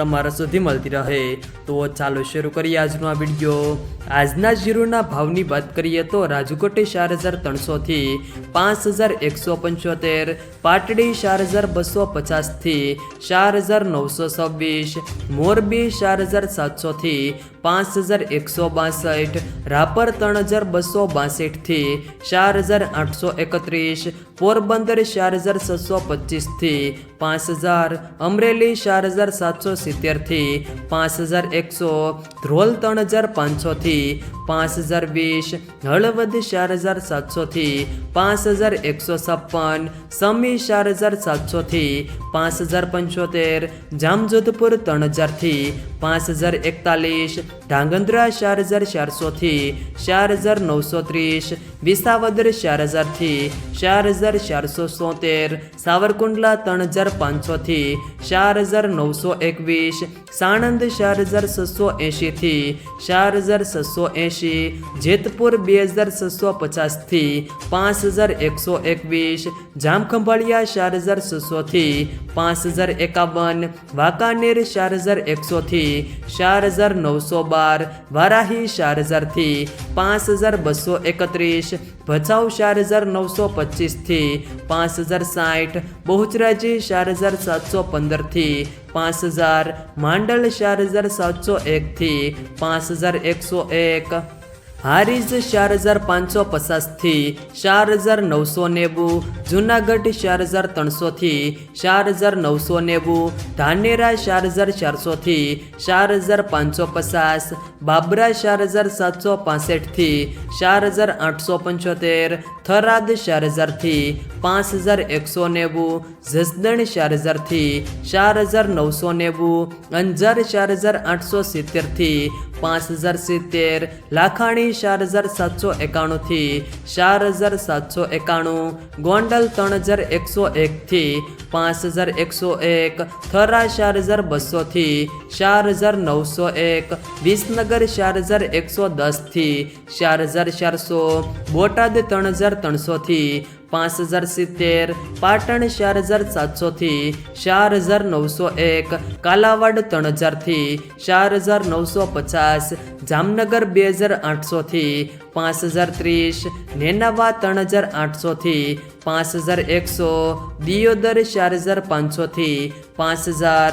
તમારા સુધી મળતી રહે. તો ચાલો શરૂ કરીએ આજનો આ વીડિયો. આજના જીરોના ભાવની વાત કરીએ તો રાજકોટે ચાર હજાર ત્રણસોથી પાંચ હજાર એકસો પંચોતેર, પાટડી ચાર હજાર બસો પચાસથી ચાર હજાર નવસો છવ્વીસ, મોરબી ચાર હજાર સાતસોથી પાંચ હજાર એકસો બાસઠ, રાપર ત્રણ હજાર બસો બાસઠથી ચાર હજાર આઠસો એકત્રીસ, પોરબંદર ચાર હજાર છસો પચીસથી પાંચ હજાર, અમરેલી ચાર હજાર સાતસો સિત્તેરથી પાંચ હજાર એકસો, ધ્રોલ ત્રણ હજાર પાંચસોથી પાંચ હજાર વીસ, હળવદ ચાર હજાર સાતસોથી પાંચ હજાર એકસો છપ્પન, સમી ચાર હજાર સાતસોથી પાંચ હજાર પંચોતેર, જામજોધપુર ત્રણ હજારથી પાંચ હજાર એકતાલીસ ઢાંગંદ્રા ચાર હજાર ચારસોથી ચાર હજાર નવસો ત્રીસ વિસાવદર ચાર હજારથી ચાર હજાર ચારસો સોતેર, સાવરકુંડલા ત્રણ હજાર પાંચસોથી ચાર હજાર નવસો એકવીસ સાણંદ ચાર હજાર છસો એંશીથી ચાર હજાર છસો એંશી. જેતપુર બે હજાર છસો પચાસથી પાંચ હજાર એકસો એકવીસ. જામખંભાળિયા ચાર હજાર છસોથી પાંચ હજાર એકાવન. વાંકાનેર ચાર હજાર એકસોથી ચાર હજાર નવસો બાર. વારાહી ચાર હજારથી પાંચ હજાર બસો એકત્રીસ. ભચાઉ ચાર હજાર નવસો પચીસથી પાંચ હજાર સાઠ, બહુચરાજી ચાર હજાર સાતસો પંદરથી પાંચ હજાર, માંડલ ચાર હજાર સાતસો એકથી પાંચ હજાર એકસો એક હારીજ ચાર હજાર પાંચસો પચાસથી ચાર હજાર નવસો નેવું જુનાગઢ ચાર હજાર ત્રણસોથી ચાર હજાર નવસો નેવું ધાનેરા ચાર હજાર ચારસોથી ચાર હજાર પાંચસો પચાસ બાબરા ચાર હજાર સાતસો પાસઠથી ચાર હજાર આઠસો પંચોતેર થરાદ ચાર હજારથી પાંચ હજાર એકસો નેવું જસદણ ચાર હજારથી ચાર હજાર નવસો નેવું અંજાર ચાર હજાર આઠસો સિત્તેરથી પાંચ હજાર સિત્તેર, લાખાણી ચાર હજાર સાતસો એકાણુંથી ચાર હજાર સાતસો એકાણું, ગોંડલ ત્રણ હજાર એકસો એકથી પાંચ હજાર એકસો એક, થરા ચાર હજાર બસોથી ચાર હજાર નવસો એક, વિસનગર ચાર હજાર એકસો દસથી ચાર હજાર ચારસો, બોટાદ ત્રણ હજાર ત્રણસોથી પાંચ હજાર સિત્તેર, પાટણ ચાર હજાર સાતસોથી ચાર હજાર નવસો એક, કાલાવાડ ત્રણ હજારથી ચાર હજાર નવસો પચાસ, જામનગર બે હજાર આઠસોથી પાંચ હજાર ત્રીસ, નેનાવા ત્રણ હજાર આઠસોથી પાંચ હજાર એકસો, દિયોદર ચાર હજાર પાંચસોથી પાંચ હજાર